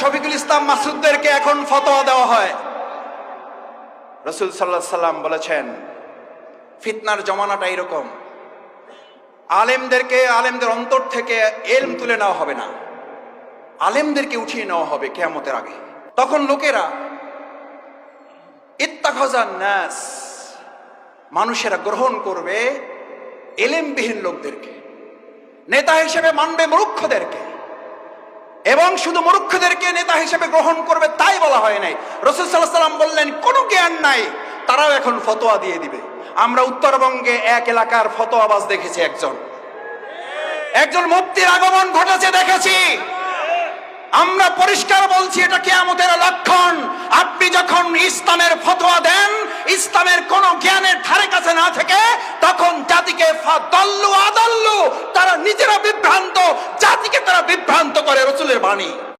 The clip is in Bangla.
শফিকুল ইসলাম মাসুদদেরকে এখন ফতোয়া দেওয়া হয়। রসুল সাল্লাহ সাল্লাম বলেছেন, ফিতনার জমানাটা এরকম। আলেমদেরকে, আলেমদের অন্তর থেকে এলম তুলে নেওয়া হবে না। আলেমদেরকে উঠিয়ে নেওয়া হবে কেয়ামতের আগে। তখন লোকেরা নাস, মানুষেরা গ্রহণ করবে এলেমবিহীন লোকদেরকে। নেতা হিসেবে মানবে মূর্খদেরকে। এবং শুধু মূর্খদেরকে নেতা হিসেবে গ্রহণ করবে তাই বলা হয় নাই। রসুল সাল্লাহ সাল্লাম বললেন, কোনো জ্ঞান নাই, তারাও এখন ফতোয়া দিয়ে দিবে। আমরা উত্তরবঙ্গে এক এলাকার ফতোয়াবাজ দেখেছি একজন। একজন মুক্তির আগমন ঘটেছে দেখেছি। আমরা পরিষ্কার বলছি, এটা কেয়ামতের লক্ষণ। আপনি যখন ইসলামের ফতোয়া দেন, ইসলামের কোন জ্ঞানের ধারে কাছে না থেকে, তখন জাতিকে আদল্লু, তারা নিজেরা বিভ্রান্ত, জাতিকে তারা বিভ্রান্ত রসুলের বাণী।